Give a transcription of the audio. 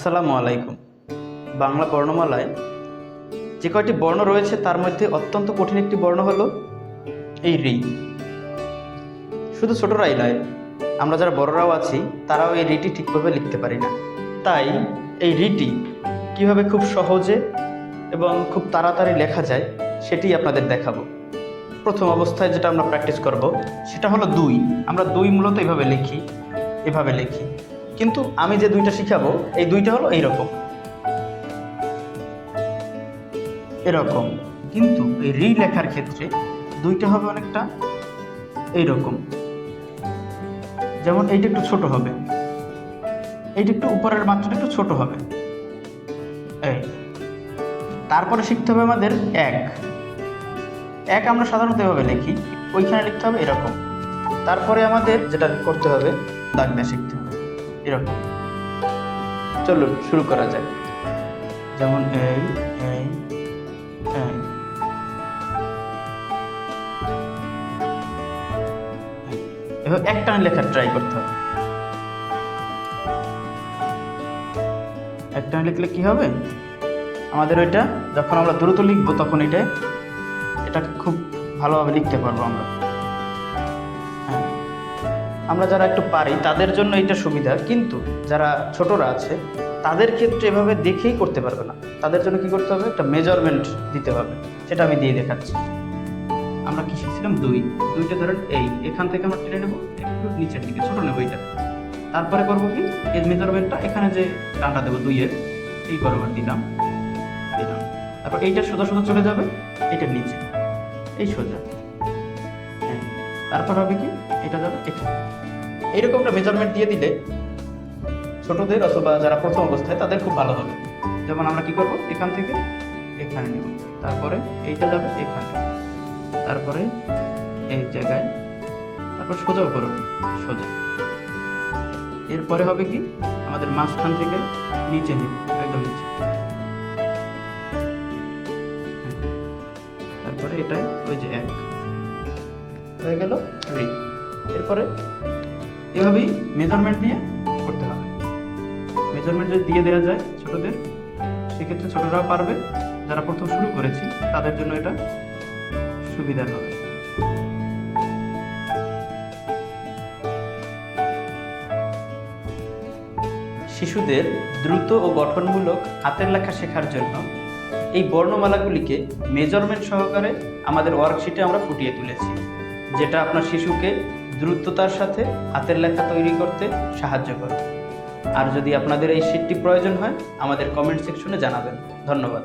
আসসালামু আলাইকুম। বাংলা বর্ণমালায় যে কয়টি বর্ণ রয়েছে, তার মধ্যে অত্যন্ত কঠিন একটি বর্ণ হলো এই রি শুধু ছোটরাই নয়, আমরা যারা বড়রাও আছি, তারাও এই রিটি ঠিকভাবে লিখতে পারি না। তাই এই রিটি কীভাবে খুব সহজে এবং খুব তাড়াতাড়ি লেখা যায়, সেটি আপনাদের দেখাবো। প্রথম অবস্থায় যেটা আমরা প্র্যাকটিস করব, সেটা হলো দুই। আমরা দুই মূলত এভাবে লিখি এভাবে লিখি। কিন্তু আমি যে দুইটা শিখাবো, এই দুইটা হলো এইরকম। এরকম। কিন্তু এই রি লেখার ক্ষেত্রে দুইটা হবে অনেকটা এইরকম। যেমন এইটা একটু ছোট হবে। এইটা একটু উপরের মাত্রাটা একটু ছোট হবে। এই। তারপরে শিখতে হবে আমাদের এক। এক আমরা সাধারণত এভাবে লিখি। ওইখানে লিখতে হবে এরকম। তারপরে আমাদের যেটা করতে হবে দাগ দিয়ে শিখতে হবে। এরকম। চলুন, শুরু করা যাক। যেমন এই এই এই। লেখার ট্রাই করতে হবে। একটানে লিখলে কি হবে? আমাদের ওইটা, যখন আমরা দ্রুত লিখব, তখন এটা এটাকে খুব ভালোভাবে লিখতে পারব আমরা। আমরা যারা একটু পারি, তাদের জন্য এটা সুবিধা। কিন্তু যারা ছোটরা আছে, তাদের ক্ষেত্রে এভাবে দেখেই করতে পারবে না। তাদের জন্য কি করতে হবে? একটা মেজারমেন্ট দিতে হবে। সেটা আমি দিয়ে দেখাচ্ছি। আমরা কি শিখছিলাম? দুই। দুইটা ধরেন এই। এখান থেকে আমরা টেনে নেব। একটু নিচের দিকে। ছোট নেব এইটা তারপরে করব কি? এই মেজারমেন্টটা এখানে যে টানটা দেবো দুইয়ের, এই বরাবর দিলাম। দিলাম। তারপর এইটা সোজা সোজা চলে যাবে। এটার নিচে। এই সোজা। তারপর হবে কি? এটা যাবে এখানে এইরকম একটা মেজারমেন্ট দিয়ে দিলে ছোটদের অথবা যারা প্রথম অবস্থায়, তাদের খুব ভালো হবে। যেমন আমরা কি করব? এখান থেকে এখানে নেব। তারপরে এইটা যাবে এখানে। তারপরে এই জায়গায় তারপর সোজা করব সোজা। এরপরে হবে কি? আমাদের মাঝখান থেকে নিচে নেব, একদম নিচে। তারপরে এটাই ওই যে এক। হয়ে গেল। রি এরপরে এভাবেই মেজারমেন্ট দিয়ে করতে হবে। মেজারমেন্ট যদি দিয়ে দেওয়া যায় ছোটদের সেক্ষেত্রে ছোটরাও পারবে। যারা প্রথম শুরু করেছি তাদের জন্য এটা সুবিধার হবে। শিশুদের দ্রুত ও গঠনমূলক হাতের লেখা শেখার জন্য এই বর্ণমালাগুলিকে মেজারমেন্ট সহকারে আমাদের ওয়ার্কশিটে আমরা ফুটিয়ে তুলেছি। যেটা আপনার শিশুকে দ্রুততার সাথে হাতের লেখা তৈরি করতে সাহায্য করে। আর যদি আপনাদের এই শিটটি প্রয়োজন হয়, আমাদের কমেন্ট সেকশনে জানাবেন। ধন্যবাদ।